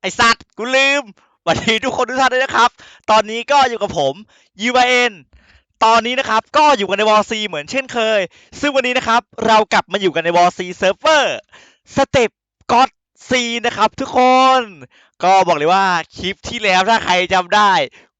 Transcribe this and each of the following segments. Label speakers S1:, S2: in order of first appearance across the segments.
S1: ไอสัตว์กูลืมสวัสดีทุกคนทุกท่านด้วยนะครับ ตอนนี้ก็อยู่กับผม UIN ตอนนี้นะครับก็อยู่กันในวอ r ซีเหมือนเช่นเคย ซึ่งวันนี้นะครับเรากลับมาอยู่กันในวอ r ซีเซิร์ฟเวอร์สเต็ปก็อดซีนะครับทุกคน ก็บอกเลยว่าคลิปที่แล้วถ้าใครจำได้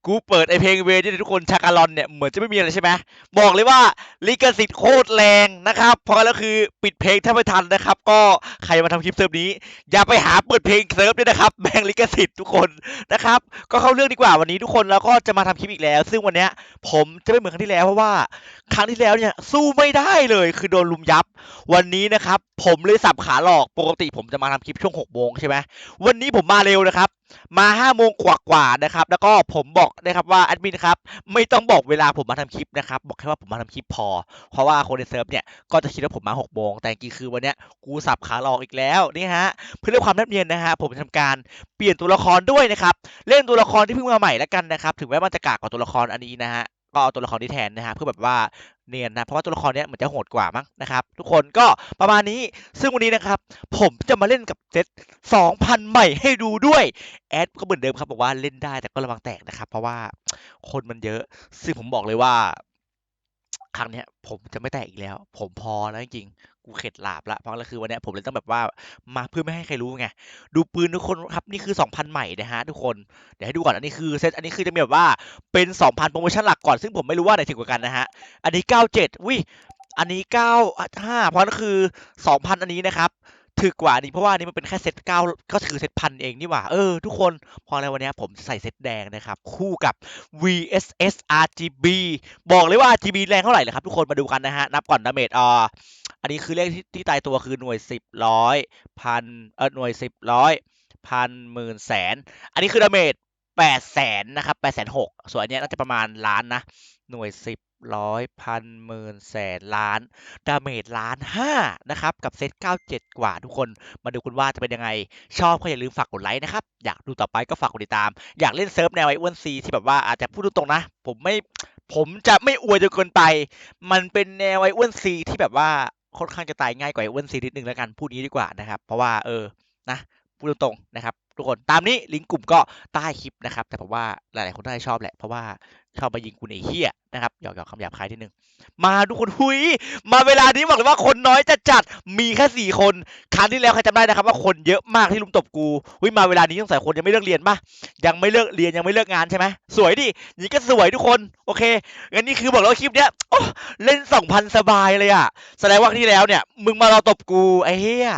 S1: กูเปิดไอเพลงเวที่ทุกคนชากาลอนเนี่ยเหมือนจะไม่มีอะไรใช่ไหมบอกเลยว่าลิขสิทธิ์โคตรแรงนะครับเพราะแล้วคือปิดเพลงถ้าไม่ทันนะครับ ก็ใครมาทำคลิปเซิร์ฟนี้ อย่าไปหาเปิดเพลงเซิร์ฟด้วยนะครับแบ่งลิขสิทธิ์ทุกคนนะครับ ก็เข้าเรื่องดีกว่าวันนี้ทุกคนเราก็จะมาทำคลิปอีกแล้ว ซึ่งวันนี้ผมจะไม่เหมือนครั้งที่แล้วเพราะว่าครั้งที่แล้วเนี่ยสู้ไม่ได้เลยคือโดนลุมยับ วันนี้นะครับผมเลยสับขาหลอกปกติผมจะมาทำคลิปช่วง6โมงใช่ไหมวันนี้ผมมาเร็วนะครับ มา5โมงกว่าๆนะครับ แล้วก็ผมบอกนะครับว่าแอดมินครับไม่ต้องบอกเวลาผมมาทำคลิปนะครับ บอกแค่ว่าผมมาทำคลิปพอ เพราะว่าคนในเซิร์ฟเนี่ยก็จะคิดว่าผมมา6โมงแต่จริงๆคือวันเนี้ยกูสับขาหลอกอีกแล้วนี่ฮะเพื่อเรื่องความแนบเนียนนะฮะผมจะทำการเปลี่ยนตัวละครด้วยนะครับ เล่นตัวละครที่เพิ่งมาใหม่แล้วกันนะครับ ถึงแม้มันจะกากกว่าตัวละครอันนี้นะฮะ ก็เอาตัวละครที่แทนนะฮะเพื่อแบบว่าเนียนนะเพราะว่าตัวละครเนี้ยเหมือนจะโหดกว่ามั้งนะครับ ทุกคนก็ประมาณนี้ซึ่งวันนี้นะครับ ผมจะมาเล่นกับเซต2,000 ใหม่ให้ดูด้วย แอดก็เหมือนเดิมครับบอกว่าเล่นได้แต่ก็ระวังแตกนะครับ เพราะว่าคนมันเยอะ ซึ่งผมบอกเลยว่า ครั้งเนี้ย ผมจะไม่แตกอีกแล้ว ผมพอแล้วจริง กูเข็ดหลาบละเพราะงั้นแล้วคือวันนี้ผมเลยต้องแบบว่ามาเพื่อไม่ให้ใครรู้ไงดูปืนทุกคนครับนี่คือ2,000ใหม่นะฮะทุกคนเดี๋ยวให้ดูก่อนอันนี้คือเซตอันนี้คือจะมีแบบว่าเป็น2,000โปรโมชั่นหลักก่อนซึ่งผมไม่รู้ว่าไหนถึงกว่ากันนะฮะอันนี้97วิอันนี้95เพราะนั่นคือ2,000อันนี้นะครับถึกกว่านี้เพราะว่านี้มันเป็นแค่เซต9ก็คือเซตพันเองนี่หว่า เออ ทุกคนพอแล้ววันนี้ผมใส่เซตแดงนะครับ คู่กับ VSS RGB บอกเลยว่า RGB แรงเท่าไหร่เลยครับ ทุกคนมาดูกันนะฮะ นับก่อนดาเมจอ่า อันนี้คือเลขที่ที่ตายตัวคือหน่วยสิบร้อยพันเออหน่วยสิบร้อยพันหมื่นแสน อันนี้คือดาเมจแปดแสนนะครับแปดแสนหกส่วนอันนี้น่าจะประมาณล้านนะ หน่วยสิบร้อยพันหมื่นแสนล้าน ดาเมจล้านห้านะครับ กับเซตเก้าเจ็ดกว่าทุกคนมาดูกันว่าจะเป็นยังไง ชอบก็อย่าลืมฝากกดไลค์นะครับ อยากดูต่อไปก็ฝากกดติดตาม อยากเล่นเซิร์ฟแนวไออ้วนซีที่แบบว่าอาจจะพูดตรงๆนะ ผมไม่ผมจะไม่อวยจนเกินไป มันเป็นแนวไออ้วนซีที่แบบว่า ค่อนข้างจะตายง่ายกว่าไออ้วนซีนิดนึงแล้วกันพูดนี้ดีกว่านะครับ เพราะว่าเออนะพูดตรงๆนะครับ ทุกคนตามนี้ลิงก์กลุ่มก็ใต้คลิปนะครับ แต่ผมว่าหลายๆ คนน่าจะชอบแหละ เพราะว่าชอบมายิงกูในเฮียนะครับหยอกๆคำหยาบคายทีนึง มาทุกคนหุยมาเวลานี้บอกเลยว่าคนน้อยจะจัดมีแค่สี่คนครั้งที่แล้วใครจำได้นะครับว่าคนเยอะมากที่ลุมตบกูหุยมาเวลานี้ต้องใส่คนยังไม่เลิกเรียนปะยังไม่เลิกเรียนยังไม่เลิกงานใช่ไหมสวยดินี่ก็สวยทุกคนโอเคงั้นนี่คือบอกแล้วคลิปเนี้ยโอ้เล่นสองพันสบายเลยอะแสดงว่าที่แล้วเนี่ย มึงมารอตบกูไอ้เหี้ย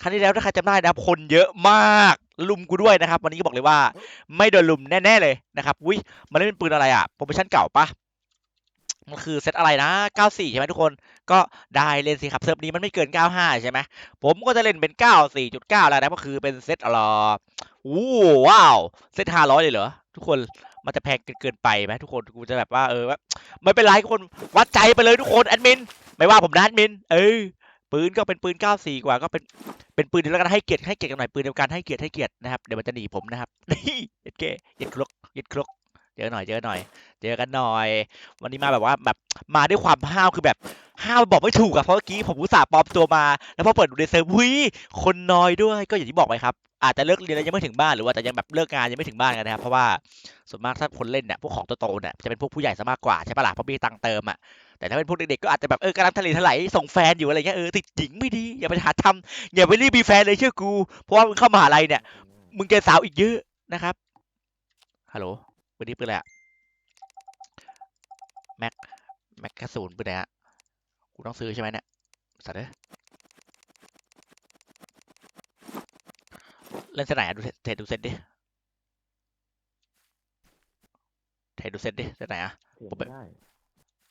S1: ครั้งที่แล้วถ้าใครจำได้นะครับคนเยอะมาก ลุมกูด้วยนะครับ วันนี้ก็บอกเลยว่า ไม่โดนลุมแน่ๆเลยนะครับอุ้ยมันเล่นเป็นปืนอะไรอะโปรโมชั่นเก่าปะมันคือเซตอะไรนะ 94 ใช่ไหมทุกคน ก็ได้เล่นสิครับเซิร์ฟนี้มันไม่เกิน 95 ใช่ไหม ผมก็จะเล่นเป็น 94.9 แล้วนะก็คือเป็นเซตอะไรอู้ว้าว เซต500 เลยเหรอ ทุกคน มันจะแพงเกินไปไหมทุกคน กูจะแบบว่าเออไม่เป็นไรทุกคน วัดใจไปเลยทุกคนแอดมิน ไม่ว่าผมนะแอดมิน เออ ปืนก็เป็นปืน 94 กว่าก็เป็นเป็นปืนเดียวกันให้เกียรติให้เกียรติกันหน่อยปืนเดียวกันให้เกียรติให้เกียรตินะครับเดี๋ยวมันจะหนีผมนะครับนี่เย็ดเกเย็ดครกเย็ดครกเจอหน่อยเจอหน่อย เจอกันหน่อย วันนี้มาแบบว่าแบบมาด้วยความห้าวคือแบบห้าวบอกไม่ถูกอะเพราะเมื่อกี้ผมอุตส่าห์ปลอมตัวมา แล้วพอเปิดดูในเซิร์ฟวิคนน้อยด้วยก็อย่างที่บอกไปครับอาจจะเลิกเรียนแล้วยังไม่ถึงบ้านหรือว่าแต่ยังแบบเลิกงานยังไม่ถึงบ้านกันนะครับเพราะว่าส่วนมากถ้าคนเล่นเนี่ยพวกของโตๆเนี่ยจะเป็นพวกผู้ใหญ่ซะมากกว่าใช่ปะล่ะเพราะมีตังเติมอะ แต่ถ้าเป็นพวกเด็กๆก็อาจจะแบบเออกำลังทะเลทลายส่งแฟนอยู่อะไรเงี้ยเออติดหญิงไม่ดีอย่าไปหาทำอย่าไปรีบมีแฟนเลยเชื่อกู เพราะว่ามึงเข้ามหาลัยเนี่ย มึงเจอสาวอีกเยอะนะครับฮัลโหลวันนี้เป็นอะไรอะแม็กแม็กกระสุนปืนไหนฮะกูต้องซื้อใช่ไหมเนี่ยสัตว์เอ้ยเล่นเซตไหนอะดูเทเทดูเซตดิเทดูเซตดิเซตไหนอะ
S2: เถียง
S1: ผมไป
S2: ไม่ได้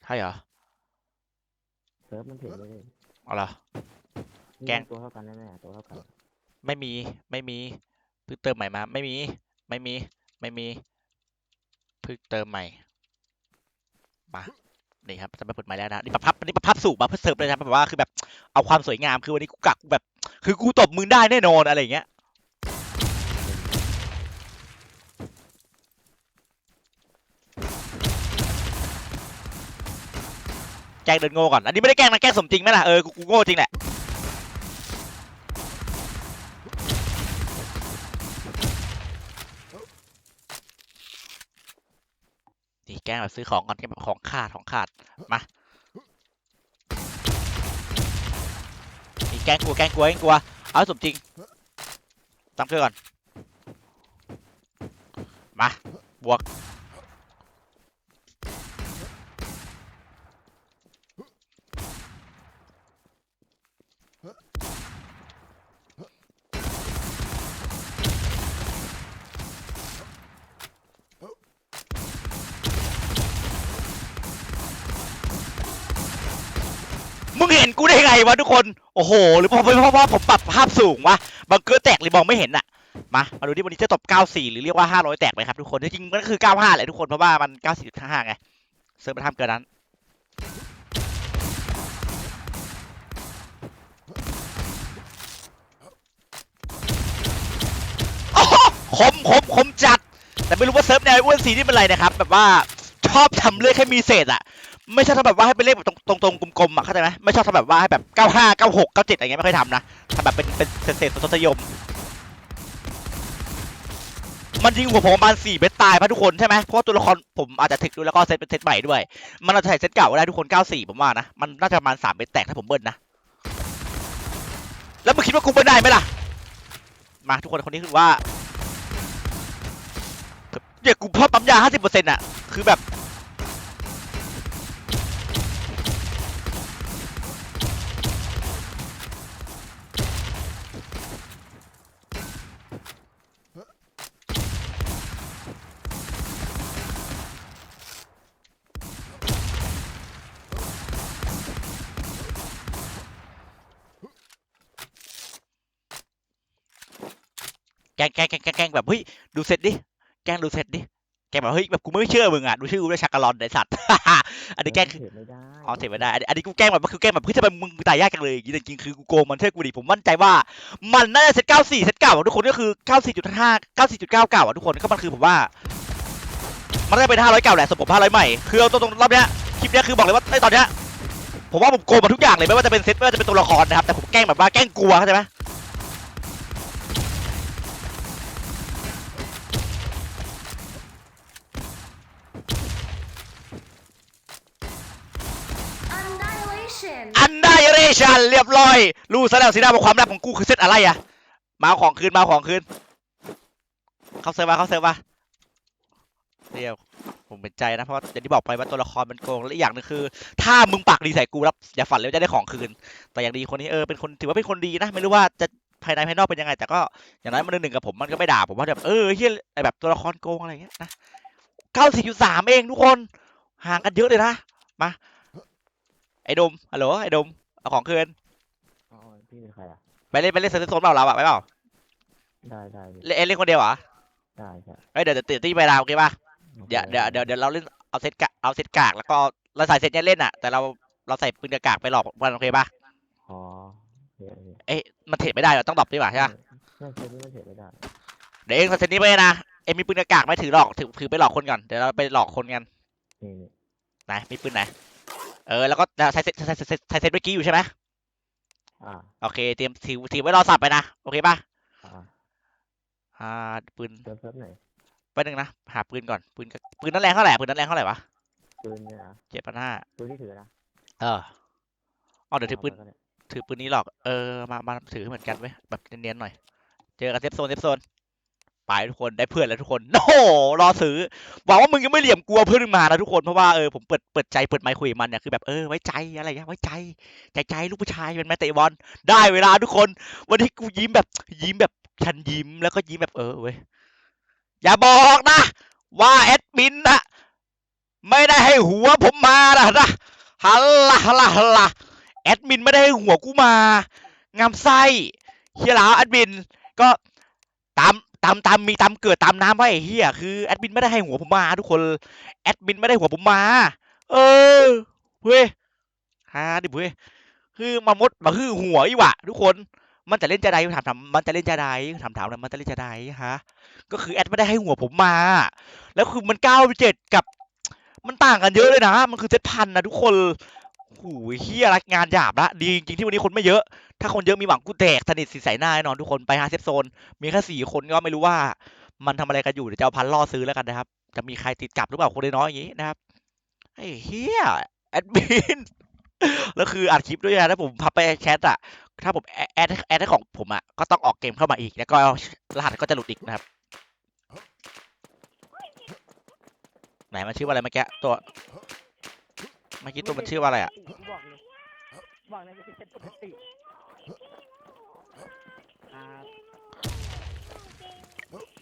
S1: ใช่เหรอ
S2: เซิร์ฟมันเถียงไม่ได้
S1: เอาเหรอ
S2: นี่
S1: แกล้ง
S2: ตัวเท่ากันแน่ๆตัวเท่ากัน
S1: ไม่มีไม่มีเพิ่งเติมใหม่มา ไม่มี ไม่มี ไม่มีเพิ่งเติมใหม่มานี่ครับจะมาเปิดใหม่แล้วนะนี่ประพับนี่ประพับสูบมาเพื่อเสิร์ฟเลยนะแบบว่าคือแบบเอาความสวยงามคือวันนี้กูกักกูแบบ คือกูตบมึงได้แน่นอนอะไรอย่างเงี้ย กล้งเดินโง่ก่อน อันนี้ไม่ได้แกล้งนะแกล้งสมจริงไหมล่ะ เออ กูโง่จริงแหละ นี่แกล้งแบบซื้อของก่อนแกล้งแบบของขาดของขาด มา นี่แกล้งกลัวแกล้งกลัวแกล้งกลัว เอาสมจริงตั้งเครื่องก่อน มา บวก กูได้ไงวะทุกคน โอ้โห หรือเพราะเพราะว่าผมปรับภาพสูงวะ บังเกอร์แตกเลยมองไม่เห็นอะมา มาดูที่วันนี้จะตบ 94 หรือเรียกว่า 500 แตกไหมครับทุกคน จริงๆมันก็คือ 95 แหละทุกคน เพราะว่ามัน94.55ไง เซิร์ฟมันทำเกินนั้นโอ้โหคมคมคมจัด แต่ไม่รู้ว่าเซิร์ฟแนวอ้อ้วนสีนี่เป็นไรนะครับ แบบว่าชอบทำเลขให้มีเศษอะ ไม่ชอบทำแบบว่าให้เป็นเลขแบบตรงตรงๆกลมๆอะเข้าใจไหมไม่ชอบทำแบบว่าให้แบบเก้าห้าเก้าหกเก้าเจ็ดอะไรเงี้ยไม่ค่อยทำนะทำแบบเป็นเป็นเศษๆทศนิยม มันยิงหัวผมประมาณสี่เม็ดตายป่ะทุกคนใช่ไหมเพราะตัวละครผมอาจจะถึกด้วยแล้วก็เซตเป็นเซตใหม่ด้วย มันอาจจะใส่เซตเก่าก็ได้ทุกคนเก้าสี่ผมว่านะมันน่าจะประมาณสามเม็ดแตกถ้าผมเบิ้ลนะแล้วมึงคิดว่ากูเบิ้ลได้ไหมล่ะมาทุกคนคนนี้คือว่าเดี๋ยวกูพอปั๊มยาห้าสิบเปอร์เซ็นต์อะคือแบบ แกล้งแกล้งแกล้งแกล้งแกล้งแบบเฮ้ยดูเสร็จดิแกล้งดูเสร็จดิแกล้งแบบเฮ้ยแบบกูไม่เชื่อมึงอะดูชื่อกูด้วยชักกะลอนไอสัตว์ อันนี้แกล้ง
S2: เทรดไม่ได้
S1: อ๋อเสร็จไม่ได้ อันนี้อันนี้กูแกล้งแบบคือแกล้งแบบเฮ้ยทำไมมึงตายยากจังเลยอย่างงี้แต่จริงๆคือกูโกงมันเชื่อกูดิผมมั่นใจว่า มันน่าจะเซตเก้าสี่เซตเก่าทุกคนก็คือเก้าสี่จุดห้าเก้าสี่จุดเก้าเก้าอะทุกคนก็มันคือผมว่า มันน่าจะเป็นห้าร้อยเก่าแหละสมผมห้าร้อยใหม่คือเอาตรงๆรอบเนี้ยคลิปเนี้ยคือบอกเลยว่าในตอนเนี้ยผมว่าผมโกงมาทุกอย่างเลยไม่ว่าจะเป็นเซตไม่ว่าจะเป็นตัวละครนะครับแต่ผมแกล้งแบบว่าแกล้งกลัวเข้าใจไหม
S3: Annihilation
S1: อันได้เร ชันเรียบร้อย รู้ซะแล้วสินะว่าความลับของกูคือเซตอะไรอะมาของคืนมาของคืน เข้าเซิร์ฟมาเข้าเซิร์ฟมาเรียวผมเป็นใจนะเพราะว่าอย่างที่บอกไปว่าตัวละครมันโกงและอีกอย่างนึงคือ ถ้ามึงปากดีใส่กูแล้วอย่าฝันเลยว่าจะได้ของคืน แต่อย่างดีคนนี้เออเป็นคนถือว่าเป็นคนดีนะไม่รู้ว่าจะภายในภายนอกเป็นยังไง แต่ก็อย่างนั้นมันหนึ่งกับผมมันก็ไม่ด่าผมว่าแบบเออเฮียแบบตัวละครโกงอะไรเงี้ยนะเก้าสี่จุดสามเองทุกคนห่างกันเยอะเลยนะมาไอ้ดมฮัลโหลไอ้ดม เอาของคืน
S2: อ๋อพี่เป็นใครอะ
S1: ไปเล่นไปเล่นเซนต์โซนเปล่าเราอะไปเปล่า
S2: ได้ได้พี่
S1: เล่นเอ็นเล่นคนเดียวเหรอ
S2: ได้ใช่
S1: เอ้ยเดี๋ยวเดี๋ยวตื่นตีไปดาวโอเคป่ะ
S2: โอค
S1: เดี๋ยวเดี๋ยวเดี๋ยวเดี๋ยวเราเล่นเอาเซตกะเอาเซตกากแล้วก็เราใส่เซตเนี้ยเล่นอะแต่เราเราใส่ปืนกากไปหลอกมันโอเคป่ะ
S2: อ๋อโอเคโอเค
S1: เอ้ยมันเทรดไม่ได้เราต้องดรอปดีกว่าใช่ปะ
S2: ไม่เทรดนี่ไม่เทรดไม่ได้
S1: เดี๋ยวเองใส่เซตนี้ไปนะเอ็งมีปืนกากไหม่ถือหลอกถือถือไปหลอกคนก่อนเดี๋ยวเราไปหลอกคนกัน
S2: นี่นี่
S1: ไหนมีปืนไหน เออ แล้วก็ใส่เซตใส่เซตใส่เซตเมื่อกี้อยู่ใช่ไหม
S2: อ่า
S1: โอเคเตรียมถือถือไว้รอสับไปนะ โอเคป่ะ
S2: อ่า
S1: อ่าปืน
S2: เซิร์ฟเซิร์ฟไหน
S1: ไปหนึ่งนะ หาปืนก่อนปืนกะปืนนั้นแรงเท่าไหร่ปืนนั้นแรงเท่าไหร่วะ
S2: ปืนเนี่ยนะ
S1: เจ็ดพันห้า
S2: ปืนที่ถือนะ
S1: เอออ๋อเดี๋ยวถือปืนา
S2: ไปก็ได้
S1: ถือปืนนี้หรอก เออ มา มาถือเหมือนกันเว้ย แบบเนียนๆหน่อย เจอกันเซฟโซนเซฟโซน ไปทุกคนได้เพื่อนแล้วทุกคนโอ้โหรอซื้อหวังว่ามึงยังไม่เหลี่ยมกลัวเพื่อนมานะทุกคนเพราะว่าเออผมเปิดเปิดใจเปิดไมค์คุยมันเนี่ยคือแบบเออไว้ใจอะไรเงี้ยไว้ใจใจใจลูกผู้ชายเป็นแม่เตะบอลได้เวลาทุกคน วันนี้กูยิ้มแบบยิ้มแบบฉันยิ้มแล้วก็ยิ้มแบบเออเว้ยอย่าบอกนะ ว่าแอดมินนะไม่ได้ให้หัวผมมานะนะฮัลล่ะฮัลล่ะฮัลล่ะแอดมินไม่ได้ให้หัวกูมางามไส้เฮียหลาแอดมินก็ตาม ตามตามมีตามเกิดตามน้ำไว้ไอ้เฮียคือแอดมินไม่ได้ให้หัวผมมาทุกคนแอดมินไม่ได้หัวผมมา เออเว้ยฮาดิเว้ยคือมามดมาคือหัวอีหวะทุกคนมันจะเล่นจะได้ถามถามมันจะเล่นจะได้ถามถามมันจะเล่นจะได้ฮะก็คือแอดไม่ได้ให้หัวผมมา แล้วคือมันเก้าเจ็ดกับ มันต่างกันเยอะเลยนะ มันคือเซตพันนะทุกคน หเฮียรักงานหยาบละดีจริงๆที่วันนี้คนไม่เยอะ ถ้าคนเยอะมีหวังกูแตกสนิทสิใสหน้าแน่นอนทุกคนไปหาเซฟโซน มีแค่สี่คนก็ไม่รู้ว่า มันทำอะไรกันอยู่เดี๋ยวจะเอาพันล่อซื้อแล้วกันนะครับ จะมีใครติดกลับหรือเปล่าคนน้อยอย่างนี้นะครับไอ้เฮียแอดมินแล้วคืออัดคลิปด้วยนะถ้าผมพับไปแชทอะถ้าผมแอดแอดแอดของผมอะก็ต้องออกเกมเข้ามาอีก แล้วก็รหัสก็จะหลุดอีกนะครับไหนมันชื่อว่าอะไรเมื่อกี้ตัว เมื่อกี้ตัวมันชื่อว่าอะไรอะ
S4: บอกเลยบอกเลยไม่ใช่ปกติอ่า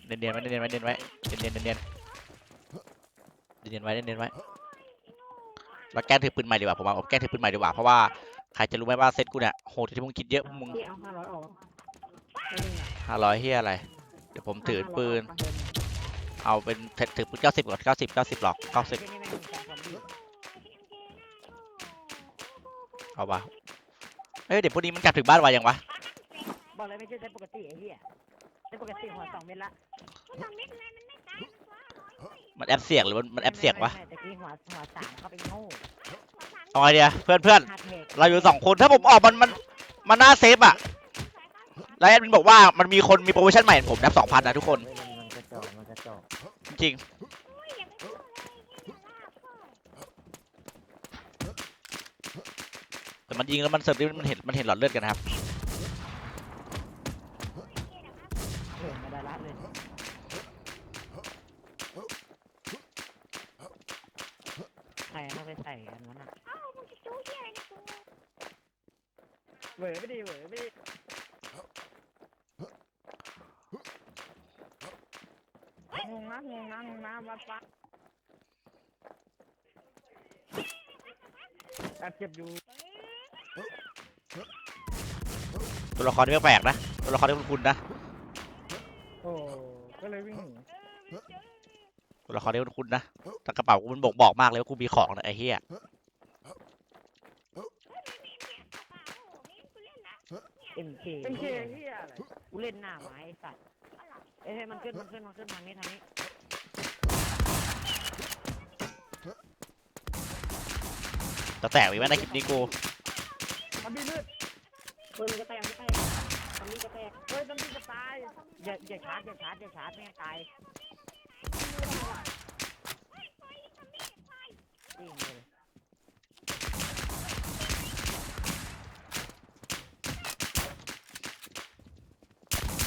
S1: เนียนๆไว้เนียนๆไว้เนียนๆไว้เนียนๆเนียนๆเนียนๆไว้เนียนๆไว้แล้วแกล้งถือปืนใหม่ดีกว่าผมว่าผมแกล้งถือปืนใหม่ดีกว่าเพราะว่าใครจะรู้ไหมว่าเซตกูเนี่ยโหดที่มึงคิดเยอะมึง
S4: ที่เอาห้าร้อยออกไม่ได้อะ
S1: ห้าร้อยเฮียอะไร เดี๋ยวผมถือปืน
S4: เอา
S1: เอาเป็นถือปืนเก้าสิบก่อนเก้าสิบเก้าสิบหรอกเก้าสิบ เอาวะเอ้ยเดี๋ยวพวกนี้มันกลับถึงบ้านไวยังวะ
S4: บอกเลยไม่ใช่ใช้ปกติไอ้เหี้ยใช้ปกติหัวสองเม็ดละ
S1: มันแอบเสียงหรือมันมันแอบเสียงวะ
S4: ไม่ไม่ไม่ตะกี้หัวหัวสามเข้าไปโง่
S1: เอาไอเดียเพื่อนเพื่อน
S4: ฮาร์ดเทค
S1: เราอยู่สองคนถ้าผมออกมันมันมันน่าเซฟอะแล้วแอดมินบอกว่ามันมีคนมีโปรโมชั่นใหม่ให้ผมนับสองพันนะทุกคน
S2: เฮ้ยมันมันกระจอกมันกระจอก
S1: จริงแต่ มันยิงแล้วมันเสิร์ฟนี่มันเห็นมันเห็นหลอดเลือดกันนะครับ
S4: เห็นมาได้ละเลยใครเอาไปใส่กันวะน่ะเหวอไม่ดีเหวอไม่ดีงงนะงงนะงงนะวัดฟัดแอบเจ็บอยู่
S1: ตัวละครที่แปลกๆนะ ตัวละครที่คุ้นๆนะ
S4: โอ้ก็เลยวิ่งหนี
S1: ตัวละครที่คุ้นๆนะ แต่กระเป๋ากูมันบอกบอกมากเลยว่ากูมีของนะไอ้เหี้ย
S4: เอ็มเคเอ็มเคเฮียอะไรกูเล่นหน้าไม้ไอ้สัตว์เอ้ยมันขึ้นมันขึ้นมันขึ้นทางนี้ทางนี้
S1: จะแตกอีกไหมในคลิปนี้กู
S4: มันดีมืดเฮ้ยมันก็แตกมันก็แตก ตายอย่าอย่าชาร์จอย่าชาร์จอย่าชาร์จไม่งั้นตายจริงเลย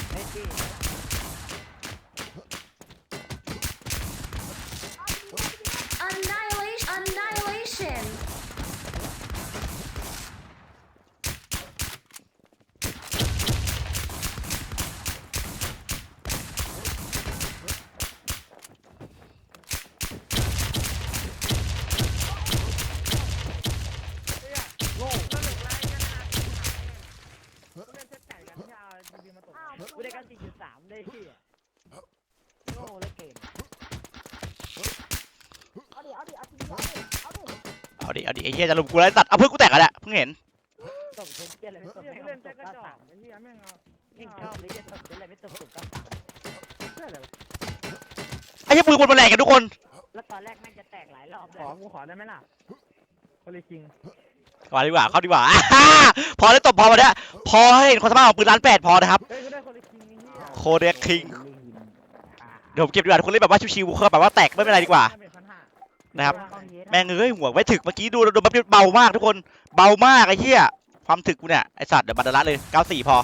S4: เฮ้ยจี้
S3: Annihilation. Annihilation.
S4: โง่สนุกไรกันนะเล่นเซตไก่กันที่เอาดีมาตกกูได้กันสี่จุดสามเลยพี่โง่เลยเกม
S1: เอาดิเอาดิ ไอ้เหี้ยจะลุมกูแล้วไอ้สัตว์เอาเพื่อนกูแตกแล้วแหละเพิ่งเห็น
S4: ตบเซนเจอะไรไม่ตบ
S5: เล่น
S4: ไม่
S5: เล่น
S4: ต
S5: แต่
S4: บ
S5: กระ
S4: เก้า
S5: จอ
S4: สากม
S5: ไอ้เหี้ยแม่งเอา
S4: ยิ่งชอบเลยจะตบเซนอะไรไม่ตบสุดเก้าสาม
S5: เชื่อเลยวะ
S1: ไอ้เหี้ยปืนคนมาแรงกันทุกคน
S4: แล้วตอนแรกแม่งจะแตกหลายรอบเล
S5: ขอยกูขอได้ไหมล่ะโคลิคิง
S1: มาดีกว่าเข้าดีกว่าอ่าพอได้ตบพอมาเนี่ยพอให้เห็นความสามารถของปืนล้านแปดพอนะครับ
S5: เฮ้ยกูได้โคลิคิงไอ้เหี้ย
S1: โคเด็กคิง เดี๋ยวผมเก็บดีกว่าทุกคนเล่นแบบว่าชิวๆคือแบบว่าแตกไม่เป็นไรดีกว่า
S5: เป็ นพันห้า
S1: นะครับ แม่งเอ้ยหัวไม่ถึกเมื่อกี้ดูโดนบัฟเบามากทุกคนเบามากไอ้เหี้ยความถึกกูเนี่ยไอสัตว์เดี๋ยวบันดาละเลย 94 พอ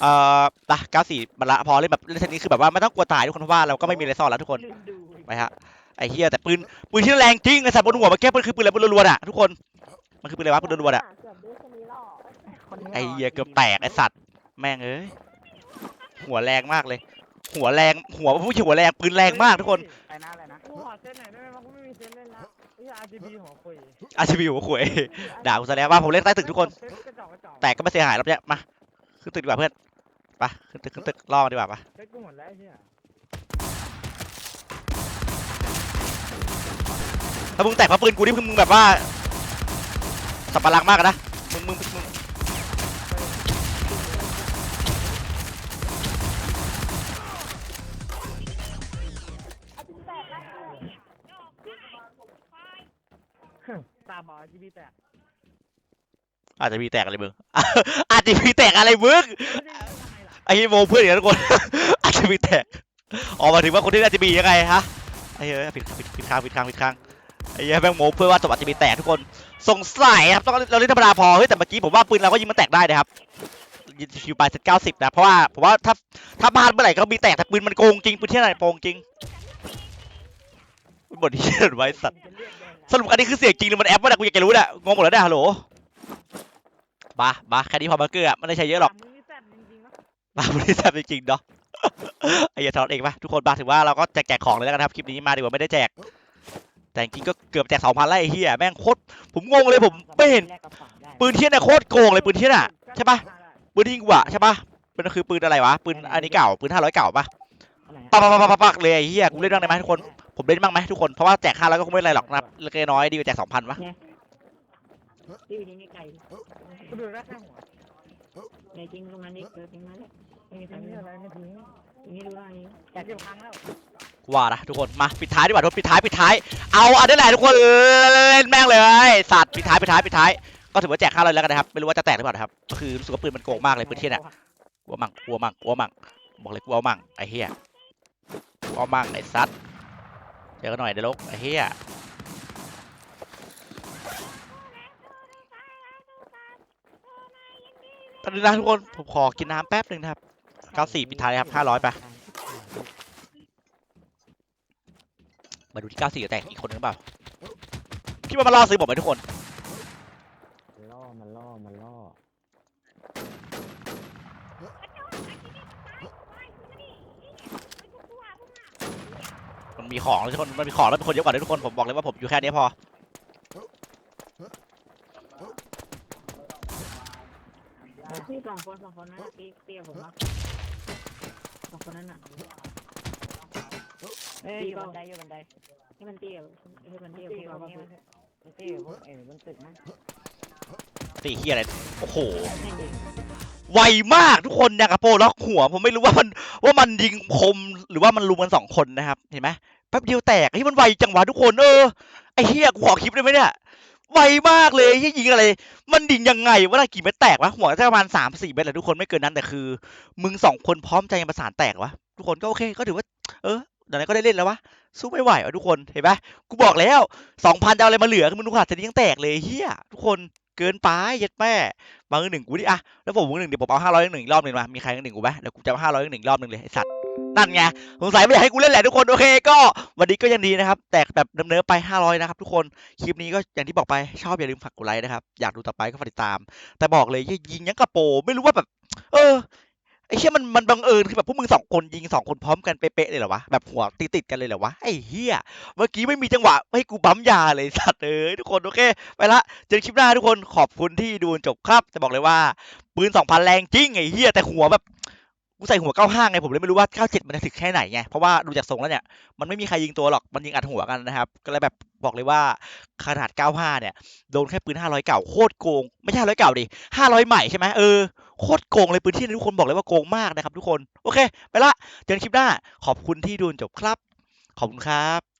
S1: เอ่อนะ94บันดาละพอเล่นแบบเล่นเทนนี้คือแบบว่าไม่ต้องกลัวตายทุกคนเพราะว่าเราก็ไม่มีอะไรซ่อนแล้วทุกคน
S4: ลืมดู
S1: ไปฮะไอ้เหี้ยแต่ปืนปืนที่แรงจริงไอสัตว์บนหัวเมื่อกี้ปืนคือปืนอะไรปืนรัวๆอะทุกคนมันคือปืนอะไรวะปืนรัวๆอะไอ้เหี้ยเกือบแตกไอสัตว์แม่งเอ้ยหัวแรงมากเลย หัวแรงหัวผู้ชายหัวแรงปืนแรงมากทุกคน
S4: ไปนะอะไรนะ
S5: กูขอเซนไหนได้ไหมวะกูไม่มีเซนเล่นละไอ้เหี้ย RGB หัวคุย
S1: อาชีพหัวขวยด่ากูซะแล้วว่าผมเล่นใต้ตึกทุกคน
S5: เซตกระจอกกระจอก
S1: แตกก็ไม่เสียหายรอบเนี้ยมาขึ้นตึกดีกว่าเพื่อนไปขึ้นตึกขึ้นตึกล่อมาดีกว่าปะ
S5: เซตกูหมดแล้วไอ้เหี้ย
S1: ถ้ามึงแตกเพราะปืนกูนี่มึงแบบว่าสับปะรังมากอะนะ
S5: ตาบอด RGB แตก
S1: อาจจะมีแตกอะไรมึง อาจจะมีแตกอะไรมึง
S5: ไม่ได้ทำไมล่ะ
S1: ไอ้โมเพื่อนอย่างนั้นทุกคน อาจจะมีแตกออกมาถึงว่าคนที่อาจจะมียังไงฮะไอ้เหี้ยผิดผิดผิดข้างผิดข้างผิดข้างไอ้เหี้ยแม่งโม้เพื่อว่าจังหวะจะมีแตกทุกคนสงสัยครับต้องเราเล่นธรรมดาพอเฮ้ยแต่เมื่อกี้ผมว่าปืนเราก็ยิงมันแตกได้นะครับยิงคิวไปเซตเก้าสิบนะเพราะว่าผมว่าถ้าถ้าพลาดเมื่อไหร่ก็มีแตกแต่ปืนมันโกงจริงปืนที่ไหนโกงจริงบทที่เขียนไว้สัตว์
S4: จะเลือดแดง
S1: สรุปอันนี้คือเสียงจริงหรือมันแอปวะเนี่ยกูอยากจะรู้เนี่ยงงหมดแล้วเนี่ยฮัลโหลบ้าบ้าแค่นี้พอมาเกลือไม่ได้ใช้เยอะหรอก
S5: มึงนี่แซ่บจริงๆนะ
S1: บ้าไม่ได้แซ่บจริงๆเนาะไอ้เหี้ยทอดเองปะทุกคนบ้าถือว่าเราก็แจกแจกของเลยแล้วกันครับคลิปนี้มาดีกว่าไม่ได้แจก แต่จริงๆก็เกือบแจกสองพันแล้วไอ้เหี้ยแม่งโคตรผมงงเลยผมไม่เห็น
S4: แลกกระเป๋าได้
S1: ปืนเทียนเนี่ยโคตรโกงเลยปืนเทียนอะใช่ปะปืนที่ยิงกูอะใช่ปะเป็นคือปืนอะไรวะปืนอันนี้เก่าปืนห้าร้อยเก่าปะ
S4: อะไรนะ
S1: ปักปักปักปักปักเลยไอ้เหี้ยกูเล่นบ้างได้ไหมทุกคน ผมเล่นบ้างไหมทุกคนเพราะว่าแจกห้าร้อยก็คงไม่เป็นไรหรอกนะเล็กๆน้อยๆดีกว่าแจกสองพันวะ
S4: ที่ยิงไกล
S5: กูดูได้แค่หัว
S4: ในจริงตรงนั้นนี่เกิดจริงมาเลยไม่มีใคร
S5: อัน
S4: รู้
S5: นี้อะไรไม่ถึง
S4: นี่ดูได้นี่
S5: อยากเก็บครั้งแล้ว
S1: กูว่านะทุกคนมาปิดท้ายดีกว่าทุกคนปิดท้ายปิดท้ายเอาอันนี้แหละทุกคนเล่นแม่งเลยสัตว์ปิดท้ายปิดท้ายปิดท้ายก็ถือว่าแจกห้าร้อยแล้วกันนะครับไม่รู้ว่าจะแตกหรือเปล่านะครับก็คือรู้สึกว่าปืนมันโกงมากเลยปืนเทียนอะกลัวมั่งกลัวมั่งกลัวมั่งบอกเลยกลัวมั่งไอ้เหี้ยกลัวมั่งไอ้ซัด เจอกันหน่อยเดลกไอ้เฮียตอนนี้นะทุกคน ผมขอกินน้ำแป๊บหนึ่งนะครับ 94 ปิดท้ายครับ 500ไปมาดูที่ 94จะแตกอีกคนนึงหรือเปล่าคิดว่ามันล่อซื้อผมไหมทุกคน
S2: ล่อมันล่อมันล่อ
S1: มันมีของแล้วทุกคนมันมีของแล้วเป็นคนเยอะกว่าด้วยทุกคนผมบอกเลยว่าผมอยู่แค่นี้พอ
S4: ที่สองคนสองคนนั้นตีเตี้ยผมว่าสองคนนั้นอะเอ้ยอยู่บันไดอยู่บันไดนี่มันเตี้ยนี่มันเตี้ยพวกเราเนี่ยมันเตี้ยพวกเอ้ยมันตึกนะ
S1: ตีเหี้ยอะไรโอ้โห
S4: ไว
S1: มากทุกคนอย่างกับโปล็อกหัวผมไม่รู้ว่ามันว่ามันยิงคมหรือว่ามันรุมกันสองคนนะครับ เห็นไหมแป๊บเดียวแตกไอ้มันไวจังหวะทุกคนเออไอ้เฮียกูขอคลิปได้ไหมเนี่ยไวมากเลยไอ้เฮียยิงอะไร มันดิงยังไงว่ากี่เม็ดแตกวะหัวแค่ประมาณสามสี่เม็ดแหละทุกคนไม่เกินนั้นแต่คือ มึงสองคนพร้อมใจกันประสานแตกวะทุกคนก็โอเคก็ถือว่า เออเดี๋ยวนี้ก็ได้เล่นแล้ววะสู้ไม่ไหววะทุกคนเห็นไหมกูบอกแล้วสองพันจะเอาอะไรมาเหลือมึงดูขาดนี้ยังแตกเลยเฮียทุกคน เกินไปเย็ดแม่มาหนึ่งกูดิอะแล้วผมหนึ่งเดี๋ยวผมเอาห้าร้อยหนึ่งรอบหนึ่งมามีใครหนึ่งกูไหมเดี๋ยวกูจะเอาห้าร้อยหนึ่งรอบหนึ่งเลยไอสัตว์นั่นไงสงสัยไม่อยากให้กูเล่นแหละทุกคนโอเคก็วันนี้ก็ยังดีนะครับ แตกแบบเนิมๆไปห้าร้อยนะครับ ทุกคนคลิปนี้ก็อย่างที่บอกไปชอบอย่าลืมฝากกดไลค์นะครับ อยากดูต่อไปก็ฝากติดตาม แต่บอกเลยยิงยังกระโปงไม่รู้ว่าแบบ เออ ไอ้เชี่ยมันมันบังเอิญคือแบบพวกมึงสองคนยิงสองคนพร้อมกันเป๊ะๆเลยเหรอวะแบบหัวติดติดๆกันเลยเหรอวะไอ้เหี้ยเมื่อกี้ไม่มีจังหวะให้กูบั๊มยาเลยสัตว์เอ้ยทุกคนโอเค ไปละเจอกันคลิปหน้าทุกคนขอบคุณที่ดูจนจบครับจะบอกเลยว่าปืนสองพันแรงจริงไอ้เหี้ยแต่หัวแบบกูใส่หัวเก้าห้าไงผมเลยไม่รู้ว่าเก้าเจ็ดมันจะถึงแค่ไหนไงเพราะว่าดูจากทรงแล้วเนี่ยมันไม่มีใครยิงตัวหรอกมันยิงอัดหัวกันนะครับก็เลยแบบบอกเลยว่าขนาดเก้าห้าเนี่ยโดนแค่ปืนห้าร้อยเก่าโคตรโกงไม่ใช่ห้าร้อยเก่าดิห้าร้อยใหม่ใช่ไหมเออ โคตรโกงเลยพื้นที่ทุกคนบอกเลยว่าโกงมากนะครับทุกคน โอเค ไปละ เจอกันคลิปหน้า ขอบคุณที่ดูจนจบครับ ขอบคุณครับ